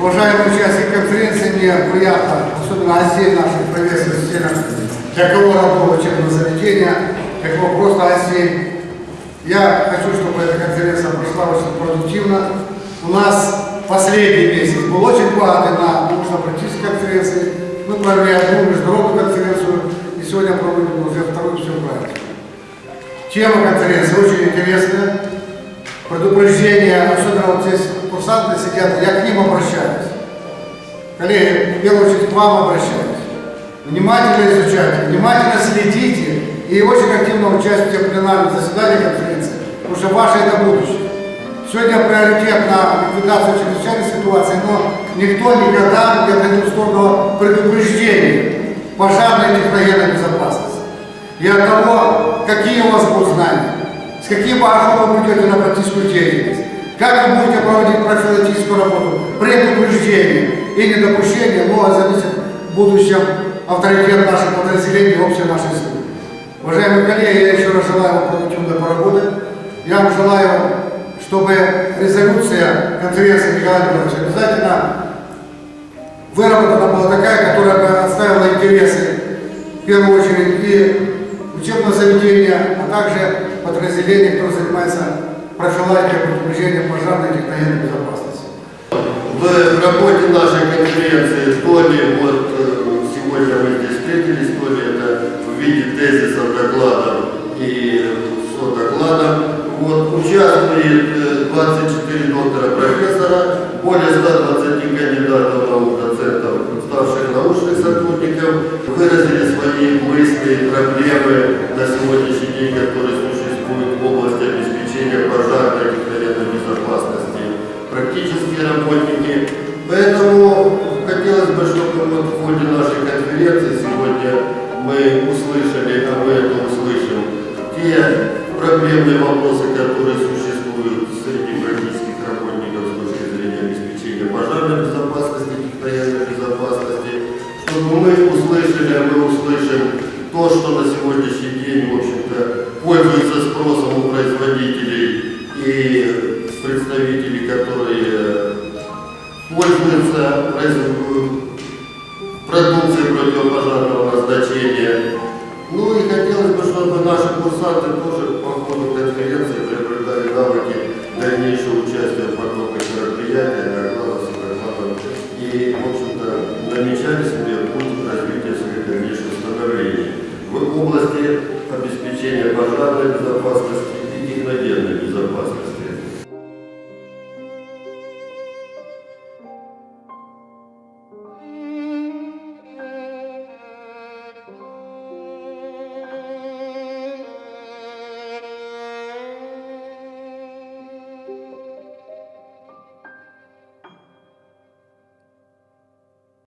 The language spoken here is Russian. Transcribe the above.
Уважаемые участники конференции, мне приятно, особенно гостей наших приветствовать всех, для кого родного учебного заведения, для кого просто гостей. Я хочу, чтобы эта конференция прошла очень продуктивно. У нас последний месяц был очень богатый на научно-практические конференции. Мы провели одну международную конференцию, и сегодня проводим уже вторую всеукраинскую. Тема конференции очень интересная. Предупреждение, особенно вот здесь курсанты сидят, я к ним обращаюсь. Коллеги, в первую очередь к вам обращаюсь. Внимательно изучайте, внимательно следите и очень активно участвуйте в пленарном заседании конференции, потому что ваше это будущее. Сегодня приоритет на ликвидацию чрезвычайной ситуации, но никто никогда не отходил в сторону предупреждения пожарной техногенной безопасности. И от того, какие у вас будут знания, с каким багажом вы придете на практическую деятельность, как вы будете проводить предупреждение и недопущение, многое зависит в будущем авторитет наших подразделений и общей нашей службы. Уважаемые коллеги, я еще раз желаю вам продуктивно поработать. Я вам желаю, чтобы резолюция конференции Николая Николаевича обязательно выработана была такая, которая бы отставила интересы, в первую очередь, и учебного заведения, а также подразделений, которые занимаются профилактикой предупреждением пожарной и техногенной безопасности. В работе нашей конференции то ли вот э, сегодня мы здесь встретились, то ли это в виде тезисов докладов и со докладом. Вот, участвует э, 24 доктора профессора, более 120 кандидатов наук, доцентов, старших научных сотрудников, выразили свои мысли, проблемы на сегодняшний день, которые существуют в области обеспечения те проблемные вопросы, которые существуют среди практических работников с точки зрения обеспечения пожарной безопасности, техногенной безопасности, чтобы мы услышали, а мы услышим то, что на сегодняшний день, в общем-то, пользуется спросом у производителей и представителей, которые пользуются продукцией противопожарного назначения. Ну и хотелось бы, чтобы наши курсанты тоже по ходу конференции приобретали навыки дальнейшего участия в подобных мероприятиях, а докладах, суперкладах и, в общем-то, намечали себе путь развития своих дальнейших становлений в области обеспечения пожарной безопасности и технодержи.